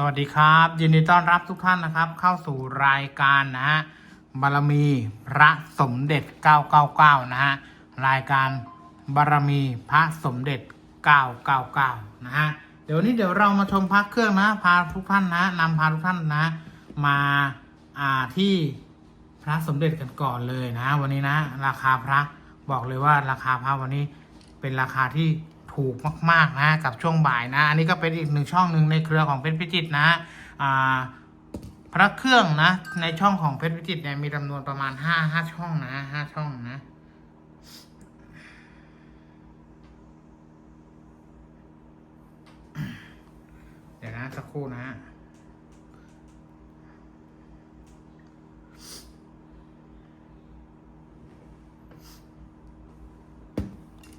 สวัสดีครับ ยินดีต้อนรับทุกท่านนะครับ เข้าสู่รายการนะฮะบารมีพระสมเด็จ 999 นะฮะรายการบารมีพระสมเด็จ 999 นะฮะเดี๋ยวนนี้เดี๋ยวเรามาชมพระเครื่องนะพาทุกท่านนะนำพาทุกท่านนะ มาอ่าที่พระสมเด็จกันก่อนเลยนะ วันนี้นะ ราคาพระบอกเลยว่าราคาพระวันนี้เป็นราคาที่ ถูกมากๆนะกับช่วงบ่ายนะอันนี้ก็เป็นอีกหนึ่งช่องหนึ่งในเครือของเพชรพิจิตรนะอ่าพระเครื่องนะ ในช่องของเพชรพิจิตรเนี่ยมีจำนวนประมาณห้าห้าช่องนะห้าช่องนะเดี๋ยวนะสักครู่นะ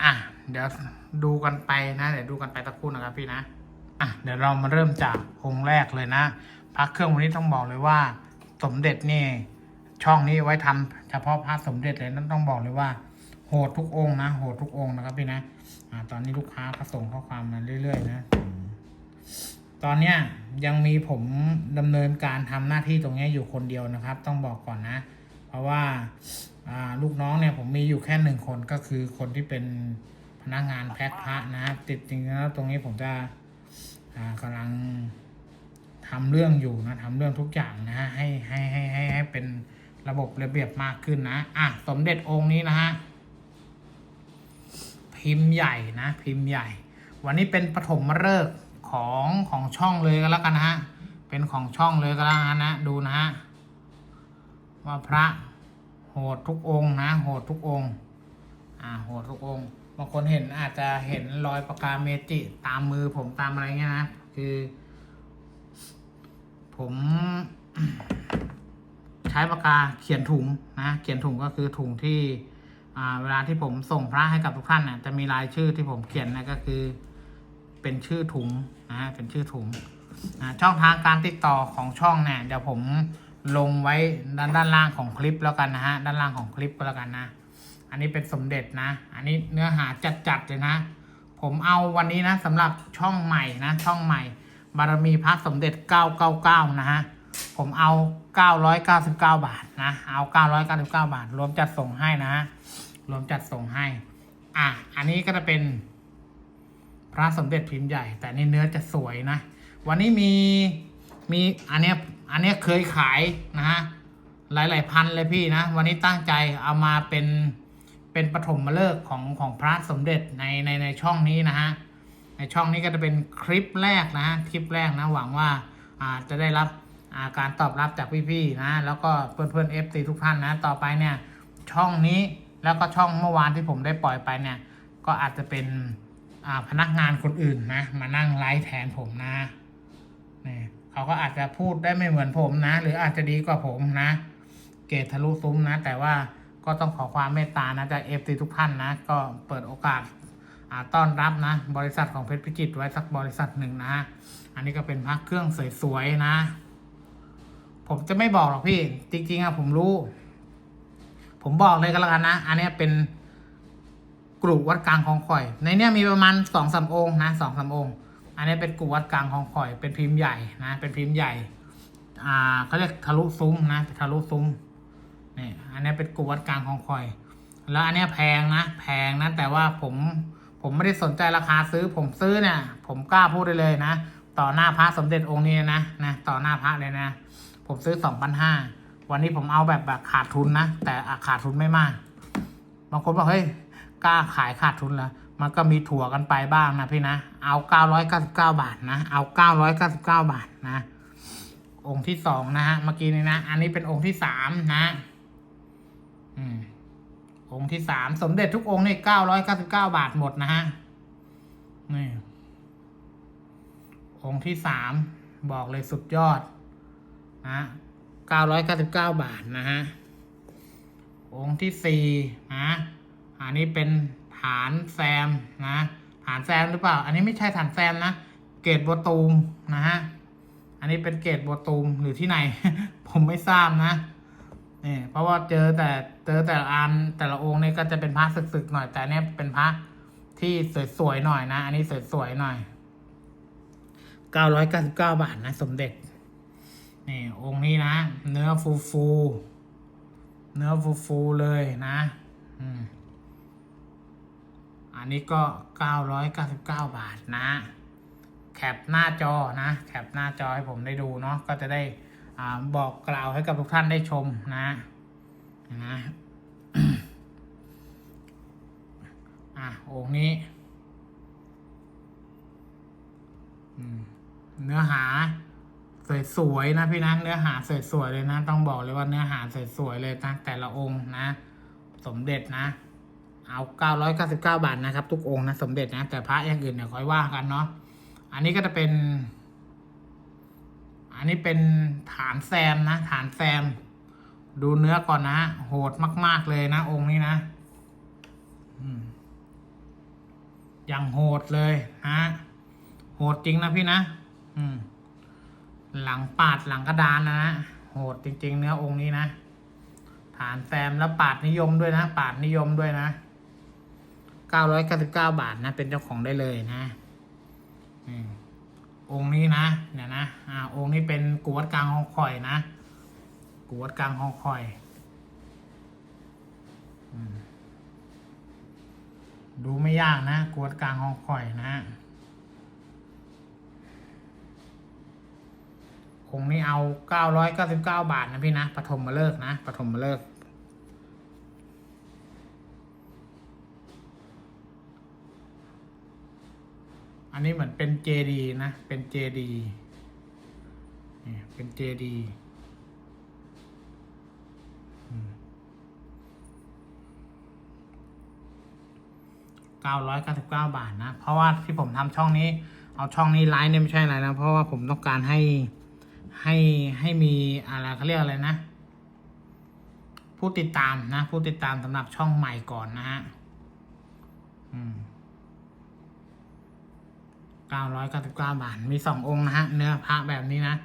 อะ เดี๋ยวดูกันไปนะ เดี๋ยวดูกันไปสักครู่นะครับพี่นะอะเดี๋ยวเรามาเริ่มจากองค์แรกเลยนะพระเครื่องวันนี้ต้องบอกเลยว่า สมเด็จนี่ ช่องนี้ไว้ทำเฉพาะพระสมเด็จเลยนั่นต้องบอกเลยว่า โหดทุกองนะ โหดทุกองนะครับพี่นะอ่าตอนนี้ลูกค้าก็ส่งข้อความมาเรื่อยๆ นะอืมตอนเนี้ยยังมีผมดำเนินการทำหน้าที่ตรงนี้อยู่คนเดียวนะครับ ต้องบอกก่อนนะ เพราะว่าลูกน้องเนี่ยผมมีอยู่แค่หนึ่งคนก็คือคนที่เป็น นักงานแพ็คพระนะติดจริงแล้วตรงนี้ผมจะอ่ากำลังทำเรื่องอยู่นะทำเรื่องทุกอย่างนะฮะให้ให้ให้ให้ให้เป็นระบบระเบียบมากขึ้นนะอะสมเด็จองค์นี้นะฮะพิมพ์ใหญ่นะ พิมพ์ใหญ่ วันนี้เป็นปฐมฤกษ์ของของช่องเลยก็แล้วกันนะฮะเป็นของช่องเลยก็แล้วกันนะดูนะฮะว่าพระโหดทุกองนะโหดทุกองอ่าโหดทุกองค์ บางคนเห็นอาจจะเห็นรอยปากกาเมจิตามมือผมตามอะไรเงี้ยนะคือ ผมใช้ปากกาเขียนถุงนะเขียนถุงก็คือถุงที่เวลาที่ผมส่งพระให้กับทุกท่านน่ะจะมีรายชื่อที่ผมเขียนนะก็คือ เป็นชื่อถุงนะเป็นชื่อถุงอ่าช่องทางการติดต่อของช่องเนี่ยเดี๋ยวผมลงไว้ด้านด้านล่างของคลิปแล้วกันนะฮะด้านล่างของคลิปก็แล้วกันนะ อันนี้เป็นสมเด็จนะ อันนี้เนื้อหาจัดๆเลยนะ ผมเอาวันนี้นะสำหรับช่องใหม่นะ ช่องใหม่ บารมีพระสมเด็จ 999 นะฮะ ผมเอา 999 บาทนะ เอา 999 บาท รวมจัดส่งให้นะฮะ รวมจัดส่งให้ อะ อันนี้ก็จะเป็น พระสมเด็จพิมพ์ใหญ่ แต่นี่เนื้อจะสวยนะ วันนี้มี มีอันเนี้ย อันเนี้ยเคยขายนะฮะ หลายๆพันเลยพี่นะ วันนี้ตั้งใจเอามาเป็น เป็นปฐมฤกษ์ของของพระสมเด็จในในในช่องนี้นะฮะในช่องนี้ก็จะเป็นคลิปแรกนะฮะคลิปแรกนะหวังว่าอ่าจะได้รับาการตอบรับจากพี่ๆนะแล้วก็เพื่อนๆเอฟซีทุกท่านนะต่อไปเนี่ยช่องนี้แล้วก็ช่องเมื่อวานที่ผมได้ปล่อยไปเนี่ยก็อาจจะเป็นพนักงานคนอื่นนะมานั่งไลฟ์แทนผมนะนี่เขาก็อาจจะพูดได้ไม่เหมือนผมนะ หรืออาจจะดีกว่าผมนะ เกตทะลุซุ้มนะ แต่ว่า ก็ต้องขอความเมตตานะจากเอฟซีทุกท่านนะ ก็เปิดโอกาสาต้อนรับนะ บริษัทของเพชรพิจิตรไว้สักบริษัทหนึ่งนะ อันนี้ก็เป็นพักเครื่องสวยๆนะ ผมจะไม่บอกหรอกพี่ จริงๆอะผมรู้ ผมบอกเลยก็แล้วกันนะ อันนี้เป็นกลุ่มวัดกลางของข่อย ในเนี้ยมีประมาณสองสามองค์นะสองสามองค์ อันนี้เป็นกลุ่มวัดกลางของข่อย เป็นพิมพ์ใหญ่นะ เป็นพิมพ์ใหญ่ อ่าเขาเรียกทะลุซุ้มนะทะลุซุ้ม นี่อันนี้เป็นกลุ่วัดกลางของข่อย แล้วอันนี้แพงนะ แพงนะ แต่ว่าผมผมไม่ได้สนใจราคาซื้อ ผมซื้อเนี่ยผมกล้าพูดได้เลยนะ ต่อหน้าพระสมเด็จองค์นี้นะนะต่อหน้าพระเลยนะ ผมซื้อสองพันห้าวันนี้ผมเอาแบบแบบขาดทุนนะ แต่ขาดทุนไม่มาก บางคนบอกเฮ้ยกล้าขายขาดทุนแล้วมันก็มีถั่วกันไปบ้างนะพี่นะ เอาเก้าร้อยเก้าสิบเก้าบาทนะ เอาเก้าร้อยเก้าสิบเก้าบาทนะ องค์ที่สองนะฮะ เมื่อกี้นี้นะ อันนี้เป็นองค์ที่สามนะ องค์ที่สามสมเด็จทุกองค์นี่เก้าร้อยเก้าสิบเก้าบาทหมดนะฮะ นี่ องค์ที่สามบอกเลยสุดยอดนะเก้าร้อยเก้าสิบเก้าบาทนะฮะ องค์ที่สี่นะ อันนี้เป็นฐานแซมนะฐานแซมหรือเปล่า อันนี้ไม่ใช่ฐานแซมนะ เกรดโบวตูมนะฮะ อันนี้เป็นเกรดโบวตูมหรือที่ไหน ผมไม่ทราบนะ นี่เพราะว่าเจอแต่เจอแต่ละอันแต่ละองค์เนี่ยก็จะเป็นพระศึกๆหน่อย แต่เนี้ยเป็นพระที่สวยๆหน่อยนะ อันนี้สวยๆหน่อยเก้าร้อยเก้าสิบเก้าบาทนะ สมเด็จ นี่องค์นี้นะ เนื้อฟูฟูเนื้อฟูฟูๆเลยนะ อืม อันนี้ก็เก้าร้อยเก้าสิบเก้าบาทนะ แคปหน้าจอนะ แคปหน้าจอให้ผมได้ดูเนาะก็จะได้ บอกกล่าวให้กับทุกท่านได้ชมนะนะอะองค์นี้เนื้อหาสวยๆนะพี่นะเนื้อหาสวยๆเลยนะ ต้องบอกเลยว่าเนื้อหาสวยๆเลยนะแต่ละองค์นะ สมเด็จนะ เอาเก้าร้อยเก้าสิบเก้าบาทนะครับ ทุกองค์นะ สมเด็จนะ แต่พระอย่างอื่นเนี่ยค่อยว่ากันเนาะอันนี้ก็จะเป็น อันนี้เป็นฐานแซมนะ ฐานแซม ดูเนื้อก่อนนะ โหดมาก ๆเลยนะ องค์นี้นะอย่างโหดเลยนะโหดจริงนะพี่นะหลังปาดหลังกระดานนะนะโหดจริง ๆ เนื้อองค์นี้นะฐานแซมแล้วปาดนิยมด้วยนะ ปาดนิยมด้วยนะเก้าร้อยเก้าสิบเก้าบาทนะ เป็นเจ้าของได้เลยนะอืม องค์นี้นะเนี่ยนะอ่าองค์นี้เป็นกูวัดกลางห้องคอยนะกูวัดกลางห้องคอยดูไม่ยากนะกูวัดกลางห้องคอยนะคงนี้เอาเก้าร้อยเก้าสิบเก้าบาทนะพี่นะปฐมมาเลิกนะปฐมมาเลิก นนี้เหมือนเป็นเจดีนะ เป็นเจดีนี่เป็นเจดีเก้าร้อยเก้าสิบเก้าบาทนะ เพราะว่าที่ผมทำช่องนี้ เอาช่องนี้ไลฟ์เนี่ยไม่ใช่อะไรนะ เพราะว่าผมต้องการให้ให้ให้มีอะไรเขาเรียกอะไรนะ ผู้ติดตามนะ ผู้ติดตามสำหรับช่องใหม่ก่อนนะฮะ อืม เก้าร้อยเก้าสิบเก้าบาท มีสององค์นะฮะ เนื้อพระแบบนี้นะ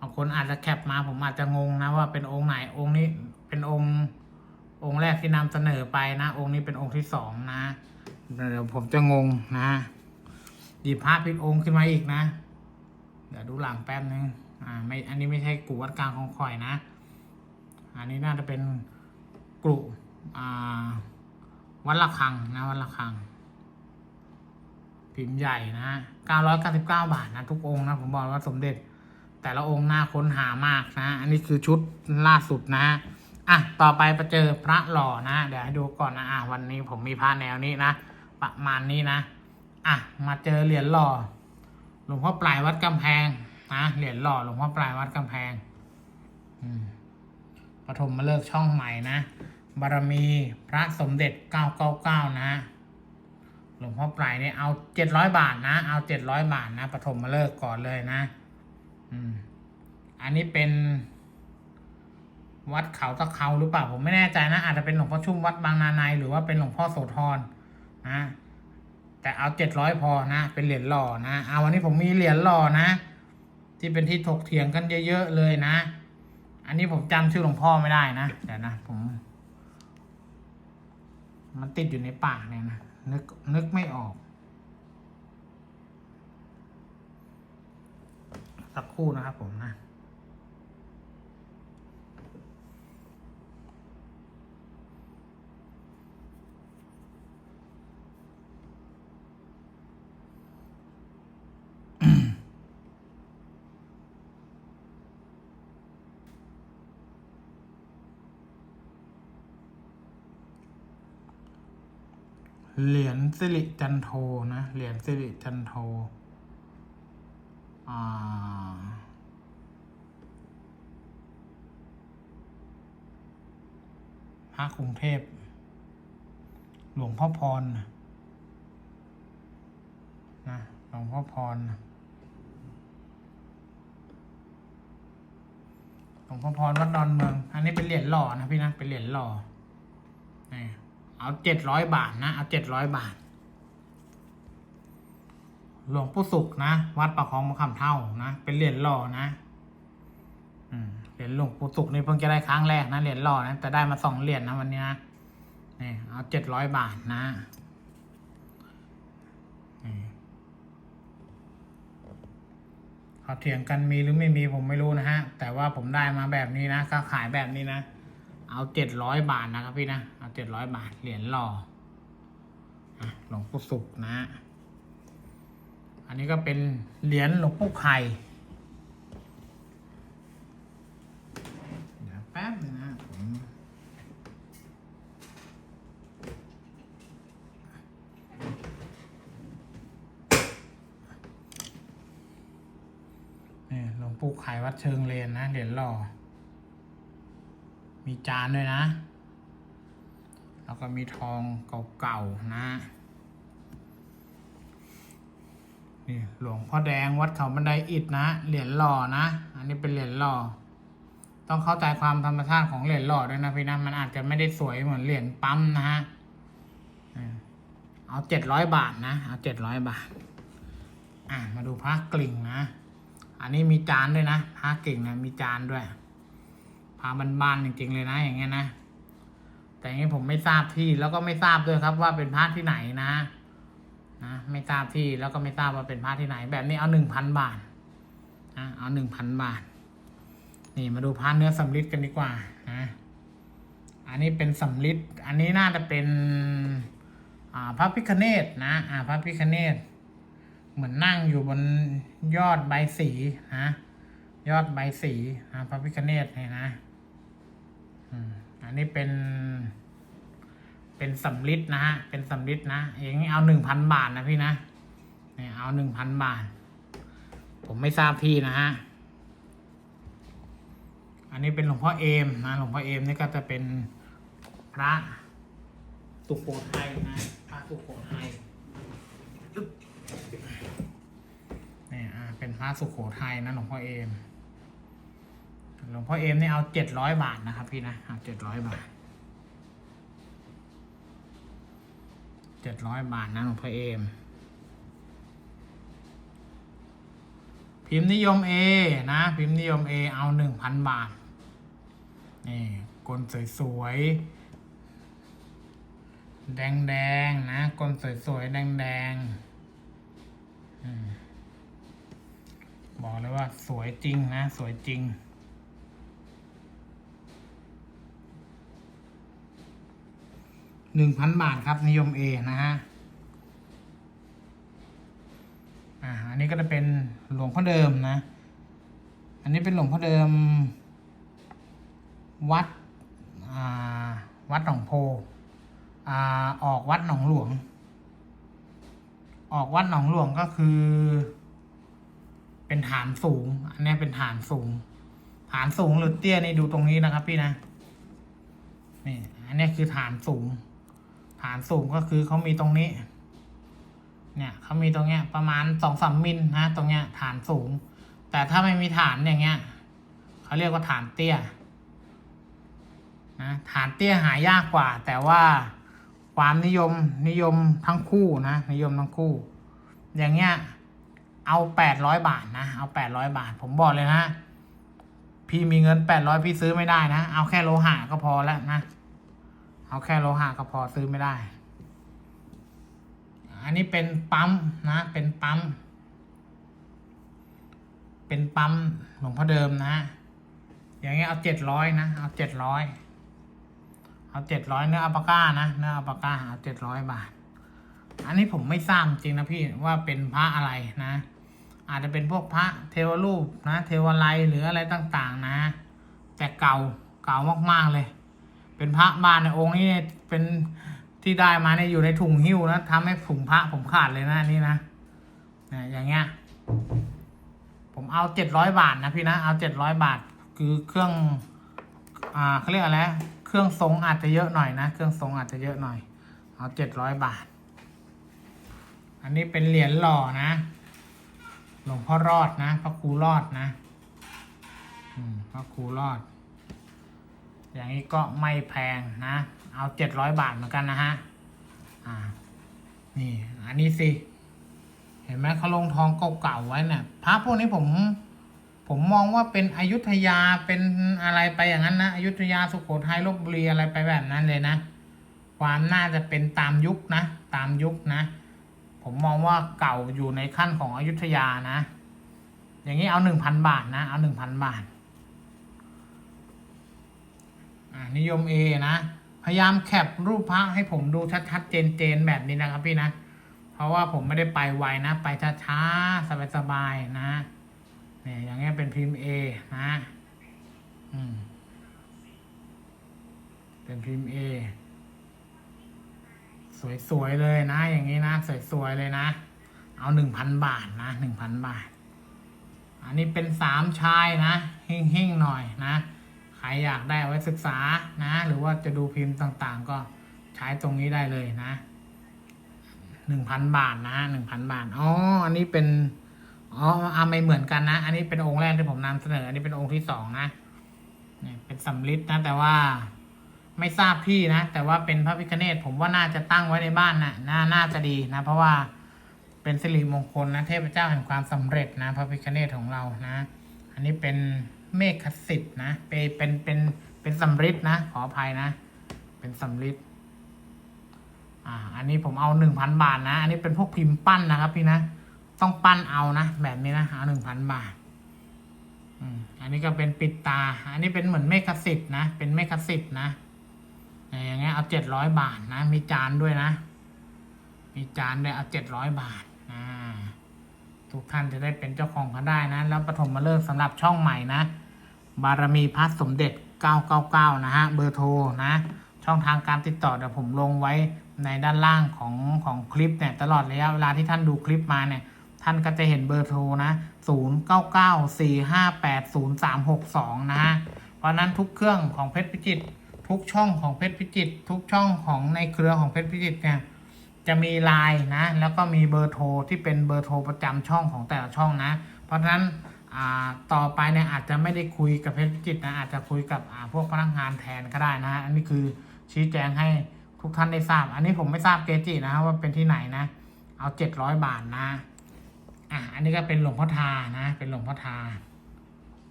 บางคนอาจจะแคปมาผมอาจจะงงนะว่าเป็นองค์ไหน องค์นี้เป็นองค์องค์แรกที่นำเสนอไปนะ องค์นี้เป็นองค์ที่สองนะ เดี๋ยวผมจะงงนะหยิบพระผิดองค์ขึ้นมาอีกนะ เดี๋ยวดูหลังแป๊บนึง อ่า ไม่ อันนี้ไม่ใช่กูวัดกลางของคอยนะ อันนี้น่าจะเป็นกลุ่อ่าวัดระฆังนะวัดระฆัง พิมพ์ใหญ่นะเก้าร้อยเก้าสิบาทนะทุกองค์นะผมบอกว่าสมเด็จ แต่ละองค์น่าค้นหามากนะ อันนี้คือชุดล่าสุดนะ อะ ต่อไปไปเจอพระหล่อนะ เดี๋ยวให้ดูก่อนนะ อะ วันนี้ผมมีพระแนวนี้นะ ประมาณนี้นะ อะ มาเจอเหรียญหล่อ หลวงพ่อปลายวัดกำแพงนะ เหรียญหล่อหลวงพ่อปลายวัดกำแพง อืมปฐมมาเลิกช่องใหม่นะ บารมีพระสมเด็จเก้าเก้าเก้านะ หลวงพ่อปลายเนี่ยเอาเจ็ดร้อยบาทนะ เอาเจ็ดร้อยบาทนะปฐมมาเลิกก่อนเลยนะ อืม อันนี้เป็น วัดเขาตะเขาหรือเปล่าผมไม่แน่ใจนะ อาจจะเป็นหลวงพ่อชุ่มวัดบางนาในหรือว่าเป็นหลวงพ่อโสธรนะแต่เอาเจ็ดร้อยพอนะ เป็นเหรียญหล่อนะเอาวันนี้ผมมีเหรียญหล่อนะ ที่เป็นที่ถกเถียงกันเยอะๆเลยนะ อันนี้ผมจำชื่อหลวงพ่อไม่ได้นะเดี๋ยวนะผม มันติดอยู่ในปากเนี่ยนะ นึก นึกไม่ออก สักคู่นะครับผมนะ เหรียญสิริจันโทนะ เหรียญสิริจันโทอ่าพระกรุงเทพ หลวงพ่อพรนะหลวงพ่อพรหลวงพ่อพรวัดดอนเมือง อันนี้เป็นเหรียญหล่อนะพี่นะ เป็นเหรียญหล่อนี่ เอาเจ็ดร้อยบาทนะ เอาเจ็ดร้อยบาท หลวงปู่สุขนะ วัดประคองมะขามเท่านะ เป็นเหรียญหล่อนะเหรียญหลวงปู่สุขนี่เพิ่งจะได้ครั้งแรกนะ เหรียญหล่อนะ แต่ได้มาสองเหรียญนะวันนี้นะนี่เอาเจ็ดร้อยบาทนะเขาเถียงกันมีหรือไม่มีผมไม่รู้นะฮะ แต่ว่าผมได้มาแบบนี้นะก็ขายแบบนี้นะ เอาเจ็ดร้อยบาทนะครับพี่นะ เอาเจ็ดร้อยบาทเหรียญหล่ออหลวงปู่สุขนะฮะอันนี้ก็เป็นเหรียญหลวงปู่ไข่แป๊บนึงนะผมนี่หลวงปู่ไข่วัดเชิงเลนนะเหรียญหล่อ มีจานด้วยนะ แล้วก็มีทองเก่าๆนะ นี่หลวงพ่อแดงวัดเขาบันไดอิฐนะ เหรียญหล่อนะ อันนี้เป็นเหรียญหล่อ ต้องเข้าใจความธรรมชาติของเหรียญหล่อด้วยนะพี่นะ มันอาจจะไม่ได้สวยเหมือนเหรียญปั๊มนะฮะ เอาเจ็ดร้อยบาทนะ เอาเจ็ดร้อยบาท อะ มาดูพระกลิ่งนะ อันนี้มีจานด้วยนะ พระกลิ่งนะ มีจานด้วยาบานๆจริง ๆ เลยนะอย่างเงี้ยนะ แต่อย่างนี้ผมไม่ทราบที่แล้วก็ไม่ทราบด้วยครับว่าเป็นพระที่ไหนนะนะไม่ทราบที่แล้วก็ไม่ทราบว่าเป็นพระที่ไหน แบบนี้เอาหนึ่งพันบาทนะเอาหนึ่งพันบาท นี่มาดูพระเนื้อสำริดกันดีกว่านะอันนี้เป็นสำริดอันนี้น่าจะเป็นอ่าพระพิคเนตนะอ่าพระพิคเนตเหมือนนั่งอยู่บนยอดใบสีนะยอดใบสีนะพระพิคเนตเนี่ยนะ อันนี้เป็น เป็นสำลิดนะฮะ เป็นสำลิดนะ อย่างนี้เอาหนึ่งพันบาทนะพี่นะเนี่ยเอาหนึ่งพันบาท ผมไม่ทราบที่นะฮะ อันนี้เป็นหลวงพ่อเอมนะ หลวงพ่อเอมนี่ก็จะเป็นพระสุโขทัยนะ พระสุโขทัยเนี่ยอ่าเป็นพระสุโขทัยนะหลวงพ่อเอม ลวงพ่อเอมเนี่ยเอาเจ็ดร้อยบาทนะครับพี่นะเอาเจ็ดร้อยบาทเจ็ดร้อยบาทนะหลวงพ่อเอม พิมพ์นิยมเอนะ พิมพ์นิยมเอเอาหนึ่งพันบาท นี่กลสวยๆ แดงๆ นะกลสวยๆ แดงๆ บอกเลยว่าสวยจริงนะ สวยจริง หนึ่งพันบาทครับ นิยมเอนะฮะอ่าอันนี้ก็จะเป็นหลวงพ่อเดิมนะ อันนี้เป็นหลวงพ่อเดิม วัดอ่าวัดหนองโพอ่าออกวัดหนองหลวง ออกวัดหนองหลวงก็คือ เป็นฐานสูง อันนี้เป็นฐานสูง ฐานสูงหรือเตี้ยนี่ดูตรงนี้นะครับพี่นะนี่อันนี้คือฐานสูง ฐานสูงก็คือเขามีตรงนี้ เนี่ยเขามีตรงเนี้ย ประมาณสองสามมิลนะตรงเนี้ยฐานสูง แต่ถ้าไม่มีฐานอย่างเงี้ยเขาเรียกว่าฐานเตี้ยนะฐานเตี้ยหายากกว่า แต่ว่าความนิยมนิยมทั้งคู่นะนิยมทั้งคู่ อย่างเงี้ยเอาแปดร้อยบาทนะเอาแปดร้อยบาท ผมบอกเลยนะพี่มีเงินแปดร้อยพี่ซื้อไม่ได้นะ เอาแค่โลหะก็พอแล้วนะ เอาแค่โลหะก็พอซื้อไม่ได้ อันนี้เป็นปั๊มนะ เป็นปั๊ม เป็นปั๊มหลวงพ่อเดิมนะ อย่างเงี้ยเอาเจ็ดร้อยนะ เอาเจ็ดร้อย เอาเจ็ดร้อยเนื้ออัปปาก้านะเนื้ออัปปาก้าเอาเจ็ดร้อยบาท อันนี้ผมไม่ทราบจริงนะพี่ว่าเป็นพระอะไรนะ อาจจะเป็นพวกพระเทวรูปนะ เทวไลยหรืออะไรต่าง ๆ นะ แต่เก่าเก่ามากๆเลย เป็นพระบ้านในองค์นี้เป็นที่ได้มาเนี่ยอยู่ในถุงหิ้วนะทำให้ถุงพระผมขาดเลยนะนี่นะนี่ยอย่างเงี้ย ผมเอาเจ็ดร้อยบาทนะพี่นะเอาเจ็ดร้อยบาท คือเครื่อง อ่าเขาเรียกอะไรเครื่องทรงอาจจะเยอะหน่อยนะเครื่องทรงอาจจะเยอะหน่อย เอาเจ็ดร้อยบาท อันนี้เป็นเหรียญหล่อนะหลวงพ่อรอดนะพระครูรอดนะ อืมพระครูรอด อย่างนี้ก็ไม่แพงนะ เอาเจ็ดร้อยบาทเหมือนกันนะฮะ อ่า นี่ อันนี้สิ เห็นไหมเขาลงทองเก่าๆไว้เนี่ยพระพวกนี้ผม ผมมองว่าเป็นอยุธยาเป็นอะไรไปอย่างนั้นนะอยุธยาสุโขทัยลบบุรีอะไรไปแบบนั้นเลยนะ ความน่าจะเป็นตามยุคนะ ตามยุคนะ ผมมองว่าเก่าอยู่ในขั้นของอยุธยานะ อย่างนี้เอาหนึ่งพันบาทนะ เอาหนึ่งพันบาท อ่า นิยม A นะ พยายามแคปรูปพระให้ผมดูชัดๆ เจนๆ แบบนี้นะครับพี่นะ เพราะว่าผมไม่ได้ไปไวนะ ไปช้าๆ สบายๆ นะเนี่ยอย่างเงี้ยเป็นพิมพ์ A นะอืมเป็นพิมพ์ A สวยๆ เลยนะ อย่างนี้นะ สวยๆ เลยนะ เอาหนึ่งพันบาทนะหนึ่งพันบาท อันนี้เป็นสามชายนะ หิ่งๆ หน่อยนะ รอยากได้ไว้ศึกษานะ หรือว่าจะดูพิมพ์ต่างๆ ก็ใช้ตรงนี้ได้เลยนะหนึ่งพันบาทนะหนึ่งพันบาทอ๋ออันนี้เป็นอ๋ออาไม่เหมือนกันนะ อันนี้เป็นองค์แรกที่ผมนำเสนอ อันนี้เป็นองค์ที่สองนะเนี่ยเป็นสำริดนะ แต่ว่าไม่ทราบที่นะ แต่ว่าเป็นพระพิฆเนศผมว่าน่าจะตั้งไว้ในบ้านนะน่าน่าจะดีนะ เพราะว่าเป็นสิริมงคลนะเทพเจ้าแห่งความสำเร็จนะ พระพิฆเนศของเรานะ อันนี้เป็น เมฆสิทธิ์นะ เป็นเป็นเป็นเป็นสำริดนะ ขออภัยนะ เป็นสำริดอ่า อันนี้ผมเอาหนึ่งพันบาทนะ อันนี้เป็นพวกพิมพ์ปั้นนะครับ พี่นะ ต้องปั้นเอานะ แบบนี้นะเอาหนึ่งพันบาทอันนี้ก็เป็นปิดตา อันนี้เป็นเหมือนเมฆสิทธิ์นะ เป็นเมฆสิทธิ์นะอย่างเงี้ยเอาเจ็ดร้อยบาทนะ มีจานด้วยนะ มีจานด้วยเอาเจ็ดร้อยบาทอ่าทุกท่านจะได้เป็นเจ้าของกันได้นะ แล้วปฐมมาเลิกษ์สำหรับช่องใหม่นะ บารมีพัฒสมเด็จ 999 นะฮะ เบอร์โทรนะ ช่องทางการติดต่อเดี๋ยวผมลงไว้ในด้านล่างของของคลิปเนี่ย ตลอดระยะเวลาที่ท่านดูคลิปมาเนี่ย ท่านก็จะเห็นเบอร์โทรนะ 0994580362 นะฮะ เพราะนั้นทุกเครื่องของเพชรพิจิตรทุกช่องของเพชรพิจิตรทุกช่องของในเครือของเพชรพิจิตรเนี่ยจะมีไลน์นะ แล้วก็มีเบอร์โทรที่เป็นเบอร์โทรประจำช่องของแต่ละช่องนะ เพราะฉะนั้น ต่อไปเนี่ยอาจจะไม่ได้คุยกับเพชรพิจิตนะอาจจะคุยกับพวกพนักงานแทนก็ได้นะ อันนี้คือชี้แจงให้ทุกท่านได้ทราบ อันนี้ผมไม่ทราบเกจินะว่าเป็นที่ไหนนะ เอาเจ็ดร้อยบาทนะอะอันนี้ก็เป็นหลวงพ่อทานะ เป็นหลวงพ่อทา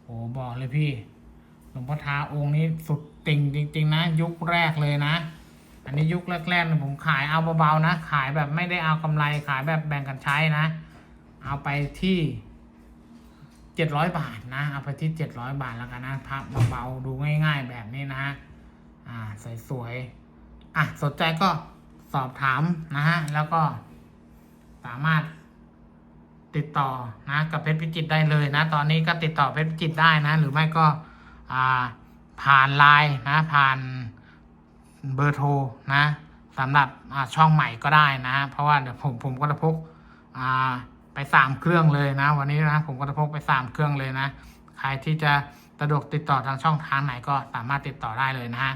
โอ้บอกเลยพี่ หลวงพ่อทาองค์นี้สุดติ่งจริง ๆ นะ ยุคแรกเลยนะ อันนี้ยุคแรกๆเนี่ยผมขายเอาเบาๆนะ ขายแบบไม่ได้เอากำไรขายแบบแบ่งกันใช้นะ เอาไปที่ เจ็ดร้อยบาทนะเอาไปที่เจ็ดร้อยบาทแล้วกันนะพับเบาๆดูง่าย ๆ แบบนี้นะฮะอ่าสวยๆอะสนใจก็สอบถามนะฮะแล้วก็สามารถติดต่อนะกับเพชรพิจิตได้เลยนะ ตอนนี้ก็ติดต่อเพชรพิจิตได้นะ หรือไม่ก็อ่าผ่านไลน์นะ ผ่านเบอร์โทรนะสำหรับอ่าช่องใหม่ก็ได้นะ เพราะว่าเดี๋ยวผมผมก็จะพกอ่า ไปสามเครื่องเลยนะ วันนี้นะผมก็จะพกไปสามเครื่องเลยนะใครที่จะสะดวกติดต่อทางช่องทางไหนก็สามารถติดต่อได้เลยนะฮะ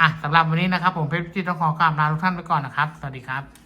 อะสำหรับวันนี้นะครับผมเพชรพิจิตรต้องขอกราบลาทุกท่านไปก่อนนะครับ สวัสดีครับ